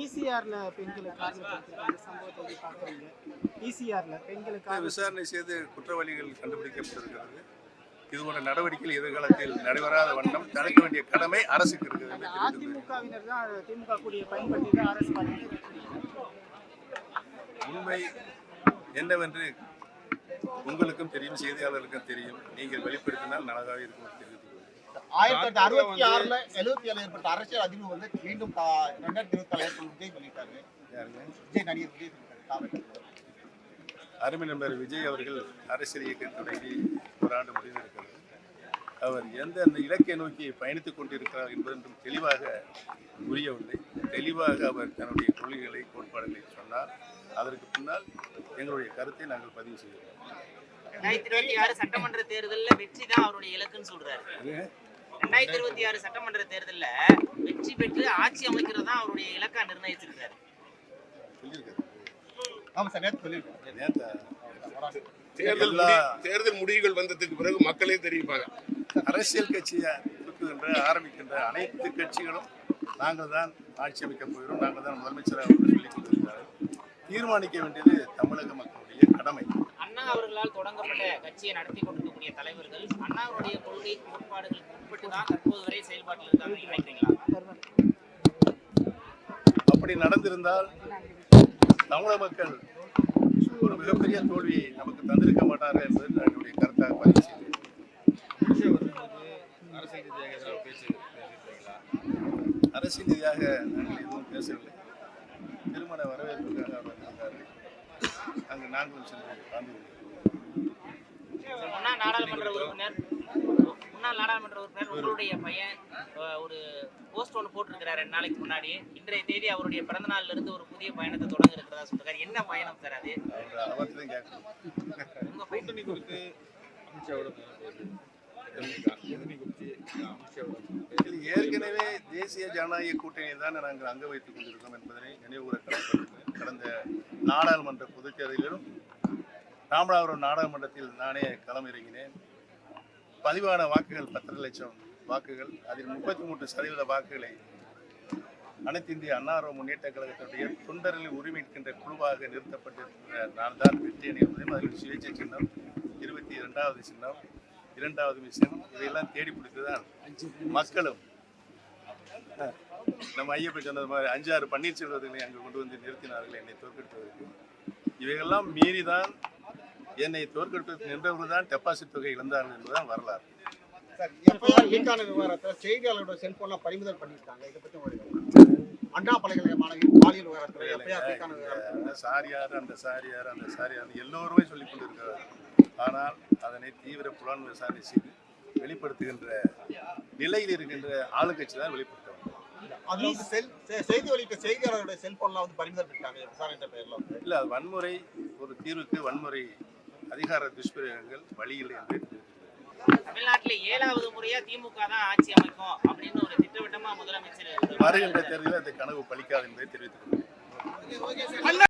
பெண்களுக்கு அந்த சம்பவத்தை எப்படி பார்க்குறீங்க ஈசிஆர்ல பெண்களுக்கு விசாரணை செய்து குற்றவாளிகள் கண்டுபிடிக்கப்பட்டிருக்கிறது இது போன்ற நடவடிக்கைகள் எதிர்காலத்தில் நடைபெறாத வண்ணம் தடுக்க வேண்டிய கடமை அரசுக்கு இருக்கிறது. அதிமுகவினர் தான் திமுக கூடிய பயன்படுத்தி தான் அரசு உண்மை என்னவென்று உங்களுக்கும் தெரியும் செய்தியாளர்களுக்கும் தெரியும் நீங்கள் வெளிப்படுத்தினால் நலமாக இருக்கும் கொள்கிறேன். ஆயிரத்தி தொள்ளாயிரத்தி அறுபத்தி ஆறுல எழுபத்தி ஏழு ஏற்பட்ட அரசியல் அதிர்வு வந்து மீண்டும் ரெண்டாயிரத்தி இருபத்தி நாலு ஏற்படும் விஜய் சொல்லிட்டாரு யாருங்க? விஜய் நடிகர் விஜய் சொல்லிட்டாரு காவல்துறை. அருமை நண்பர் விஜய் அவர்கள் அரசியல் இயக்கம் தொடங்கி ஒரு ஆண்டு முடிந்திருக்கிறது. அவர் எந்த இலக்கை நோக்கி பயணித்துக் கொண்டிருக்கிறார் என்பதும் தெளிவாக புரியவில்லை. தெளிவாக அவர் தன்னுடைய கொள்கைகளை கோட்பாடுகளை சொன்னார். அதற்கு பின்னால் எங்களுடைய கருத்தை நாங்கள் பதிவு செய்கிறோம். ரெண்டாயிரத்தி இருபத்தி ஆறு சட்டமன்ற தேர்தல்ல வெற்றி தான் அவருடைய இலக்குன்னு சொல்றாரு. ரெண்டாயிரத்தி இருபத்தி ஆறு சட்டமன்ற தேர்தல்ல வெற்றி பெற்று ஆட்சி அமைக்கிறது தான் அவருடைய இலக்கா நிர்ணயிச்சிருக்காரு. தேர்தல் தேர்தல் முடிவுகள் வந்ததுக்கு பிறகு மக்களே தெரிவிப்பாங்க அரசியல் கட்சியை துவக்குகின்ற ஆரம்பிக்கின்ற அனைத்து கட்சிகளும் நாங்கள் தான் ஆட்சி அமைக்கப் போகிறோம். நாங்கள் தான் முதலமைச்சராக அவர்கள் சொல்லிக் கொண்டிருக்கிறார்கள். தீர்மானிக்க வேண்டியது தமிழக மக்களுடைய கடமை. அண்ணா அவர்களால் தொடங்கப்பட்ட கட்சியை நடத்தி கொண்டிருக்கக்கூடிய தலைவர்கள் அண்ணாவுடைய கொள்கை கோட்பாடுகளுக்கு உட்பட்டு தான் தற்போது வரை செயல்பாட்டில் இருக்காங்க நினைக்கிறீங்களா? அப்படி நடந்திருந்தால் தமிழக மக்கள் ஒரு மிகப்பெரிய தோல்வியை நமக்கு தந்திருக்க மாட்டார்கள் என்பது என்னுடைய கருத்தாக பதிவு செய்கிறேன் அரசியல் ரீதியாக நாங்கள் எதுவும் பேசவில்லை. திருமண வரவேற்புக்காக அவர் முன்னாள் நாடாளுமன்ற உறுப்பினர் முன்னாள் நாடாளுமன்ற உறுப்பினர் உங்களுடைய பையன் ஒரு போஸ்ட் ஒன்று போட்டிருக்கிறார் ரெண்டு நாளைக்கு முன்னாடி இன்றைய தேதி அவருடைய பிறந்த நாள்ல இருந்து ஒரு புதிய பயணத்தை தொடங்க இருக்கிறதா என்ன பயணம் சார் அது? அவர் அவர்கிட்ட கேட்கணும். உங்க பயணம் கூட்டணி குறித்து அமித்ஷாவோட கூட்டணி குறித்து அமித்ஷாவோட இது ஏற்கனவே தேசிய ஜனநாயக கூட்டணியை தான் நாங்கள் அங்க வைத்துக் கொண்டிருக்கோம் என்பதனை நினைவுகூர கடமைப்பட்டிருக்கிறேன். கடந்த நாடாளுமன்ற பொதுத் ராமநாதபுரம் நாடாளுமன்றத்தில் நானே களமிறங்கினேன். பதிவான வாக்குகள் பத்தரை லட்சம் வாக்குகள் அதில் முப்பத்தி மூன்று சதவீத வாக்குகளை அனைத்து இந்திய அன்னார முன்னேற்ற கழகத்தினுடைய தொண்டர்களை உரிமைக்கின்ற குழுவாக நிறுத்தப்பட்டிருக்கிற நான் தான் வெற்றி அணி என்பதையும் அதில் சுயேட்சை சின்னம் இருபத்தி இரண்டாவது சின்னம் இரண்டாவது விஷயம் இதையெல்லாம் தேடி பிடித்துதான் மக்களும் நம்ம ஐயப்பன் சொன்னது மாதிரி அஞ்சாறு பன்னீர்செல்வர்களை அங்கு கொண்டு வந்து நிறுத்தினார்கள் என்னை தோற்கடிப்பதற்கு இவைகளெல்லாம் மீறிதான் என்னை தோற்கடிப்பதற்கு நின்றவர்கள் தான் டெபாசிட் தொகை இழந்தார்கள் என்பதுதான் வரலாறு. செய்தியாளரோட செல்போன்லாம் பறிமுதல் பண்ணியிருக்காங்க இதை கருத்து? அண்ணா பல்கலைக்கழக மாணவி பாலியல் விவகாரத்தில் சாரியார் அந்த சாரியார் அந்த சாரியார் எல்லோருமே சொல்லிக் கொண்டிருக்கிறார் ஆனால் அதனை தீவிர புலன் விசாரணை செய்து வெளிப்படுத்துகின்ற நிலையில் இருக்கின்ற ஆளுங்கட்சி தான் வெளிப்படுத்த செய்தி வெளியிட்ட செல்போன்லாம் வந்து பறிமுதல் விசாரணை இல்லை வன்முறை ஒரு தீர்வுக்கு வன்முறை அதிகார துஷ்பிரயோகங்கள் வழியில் என்று தமிழ்நாட்டில் ஏழாவது முறையா திமுக தான் ஆட்சி அமைக்கும் அப்படின்னு ஒரு திட்டவட்டமா முதலமைச்சர் வருகின்ற தேர்தலில் அந்த கனவு பலிக்காது என்பதை தெரிவித்துக் கொள்கிறேன்.